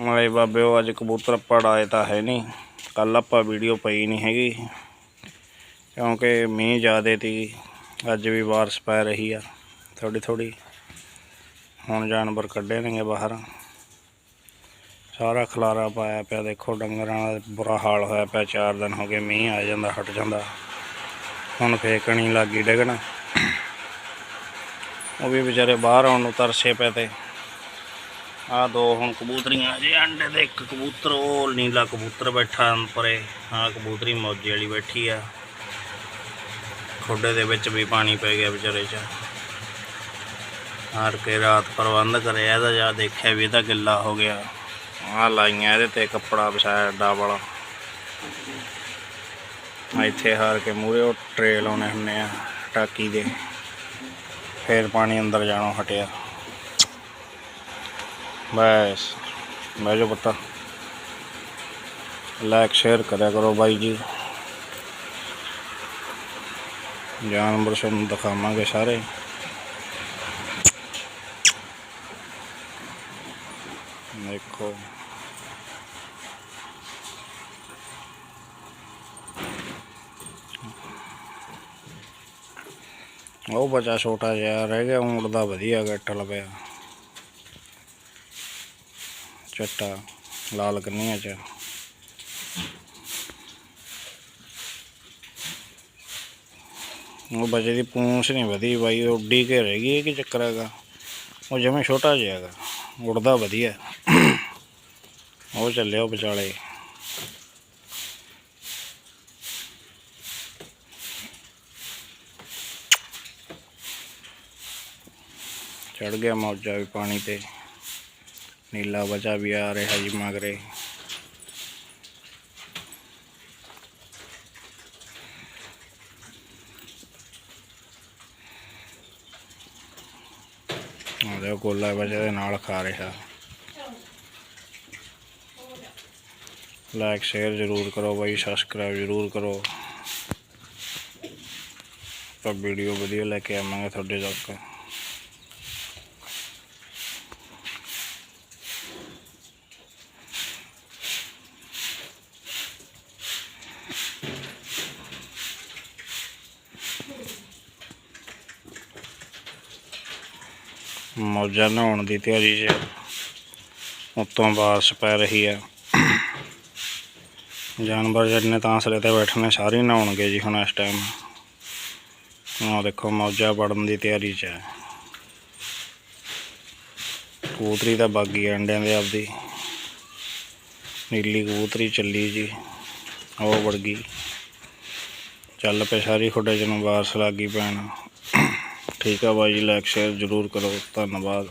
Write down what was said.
ਮਾਏ ਬਾਬੇ, ਉਹ ਅੱਜ ਕਬੂਤਰ ਪੜ ਆਏ ਤਾਂ ਹੈ ਨਹੀਂ। ਕੱਲ ਆਪਾਂ ਵੀਡੀਓ ਪਈ ਨਹੀਂ ਹੈਗੀ, ਕਿਉਂਕਿ ਮੀਂਹ ਜ਼ਿਆਦੇ ਤੀ ਅੱਜ ਵੀ ਬਾਰਿਸ਼ ਪੈ ਰਹੀ ਆ। ਥੋੜੀ ਥੋੜੀ ਹੁਣ ਜਾਨਵਰ ਕੱਢੇ ਨੇਗੇ ਬਾਹਰ। ਸਾਰਾ ਖਲਾਰਾ ਪਾਇਆ ਪਿਆ, ਦੇਖੋ ਡੰਗਰਾਂ ਦਾ ਬੁਰਾ ਹਾਲ ਹੋਇਆ ਪਿਆ, ਚਾਰ ਦਿਨ ਹੋ ਗਏ ਮੀਂਹ ਆ ਜਾਂਦਾ, ਹਟ ਜਾਂਦਾ। ਹੁਣ ਫੇਕਣੀ ਲੱਗੀ ਡਿੱਗਣ। ਉਹ ਵੀ ਵਿਚਾਰੇ ਬਾਹਰ ਆਉਣ ਨੂੰ ਤਰਸੇ ਪਏ ਤੇ। ਆ ਦੋ ਹੁਣ ਕਬੂਤਰੀਆਂ, ਜੇ ਅੰਡੇ ਦੇ ਇੱਕ ਕਬੂਤਰ, ਉਹ ਨੀਲਾ ਕਬੂਤਰ ਬੈਠਾ ਪਰੇ ਆ ਕਬੂਤਰੀ ਮੌਜੇ ਵਾਲੀ ਬੈਠੀ ਆ। ਖੋਡੇ ਦੇ ਵਿੱਚ ਵੀ ਪਾਣੀ ਪੈ ਗਿਆ ਵਿਚਾਰੇ 'ਚ। ਹਾਰ ਕੇ ਰਾਤ ਪ੍ਰਬੰਧ ਕਰਿਆ ਇਹਦਾ ਜਾ ਦੇਖਿਆ ਵੀ ਇਹਦਾ ਗਿੱਲਾ ਹੋ ਗਿਆ। ਆ ਲਾਈਆਂ ਇਹਦੇ ਤੇ ਕੱਪੜਾ ਵਿਛਾਇਆ ਏਡਾ ਵਾਲਾ। ਇੱਥੇ ਹਾਰ ਕੇ ਮੂਰੇ ਉਹ ਟਰੇ ਲਾਉਣੇ ਹੁੰਨੇ ਆ, ਟਾਕੀ ਦੇ। ਫੇਰ ਪਾਣੀ ਅੰਦਰ ਜਾਣੋਂ ਹਟਿਆ। ਬਸ ਮੈਂ ਜੋ ਪਤਾ। ਲਾਈਕ ਸ਼ੇਅਰ ਕਰਿਆ ਕਰੋ ਬਾਈ ਜੀ। ਜਾਨਵਰ ਤੁਹਾਨੂੰ ਦਿਖਾਵਾਂਗੇ ਸਾਰੇ। ਦੇਖੋ। ਉਹ ਬਚਾ ਛੋਟਾ ਜਿਹਾ ਰਹਿ ਗਿਆ, ਉਮਰ ਦਾ ਵਧੀਆ ਗੱਟਲ ਪਿਆ। ਚਿੱਟਾ ਲਾਲ ਕੰਨੀਆਂ ਚ। ਉਹ ਬੱਚੇ ਦੀ ਪੂੰਛ ਨਹੀਂ ਵਧੀ ਬਾਈ, ਉਹ ਉੱਡੀ ਕੇ ਰਹਿ ਗਈ, ਇਹ ਚੱਕਰ ਹੈਗਾ? ਉਹ ਜਿਵੇਂ ਛੋਟਾ ਜਿਹਾ ਹੈਗਾ ਉੜਦਾ ਵਧੀਆ। ਉਹ ਚੱਲਿਆ ਵਿਚਾਲੇ। ਚੜ ਗਿਆ ਮੌਜਾ ਵੀ ਪਾਣੀ ਤੇ। ਨੀਲਾ ਬਚਾ ਵੀ ਆ ਰਿਹਾ ਜੀ ਮਗਰੇ। ਉਹਦੇ ਕੋਲਾ ਬਚਾ ਦੇ ਨਾਲ ਖਾ ਰਿਹਾ। ਲਾਈਕ ਸ਼ੇਅਰ ਜ਼ਰੂਰ ਕਰੋ ਬਾਈ ਸਬਸਕ੍ਰਾਈਬ ਜ਼ਰੂਰ ਕਰੋ। ਤਾਂ ਵੀਡੀਓ ਵਧੀਆ ਲੈ ਕੇ ਆਵਾਂਗੇ ਤੁਹਾਡੇ ਤੱਕ। ਮੌਜਾਂ ਨਹਾਉਣ ਦੀ ਤਿਆਰੀ 'ਚ ਉੱਤੋਂ ਬਾਰਿਸ਼ ਪੈ ਰਹੀ ਹੈ ਜਾਨਵਰ ਜਿਹੜੇ ਤਾਂ ਸਿਰੇ ਤੇ ਬੈਠੇ ਨੇ ਸਾਰੇ ਨਹਾਉਣਗੇ ਜੀ ਹੁਣ ਇਸ ਟਾਈਮ ਆਹ ਦੇਖੋ, ਮੌਜਾਂ ਵੜਨ ਦੀ ਤਿਆਰੀ 'ਚ ਹੈ ਕਬੂਤਰੀ ਤਾਂ ਬਾਗੀ ਅੰਡਿਆਂ ਦੇ ਆਪਦੀ। ਨੀਲੀ ਕਬੂਤਰੀ ਚੱਲੀ ਜੀ, ਉਹ ਵੜ ਗਈ। ਚੱਲ ਪਏ ਸਾਰੀ ਖੁੱਡੇ ਚ ਨੂੰ ਬਾਰਿਸ਼ ਲੱਗੀ ਪੈਣ ਠੀਕ ਆ ਬਾਈ ਜੀ ਲਾਈਕ ਸ਼ੇਅਰ ਜ਼ਰੂਰ ਕਰੋ ਧੰਨਵਾਦ।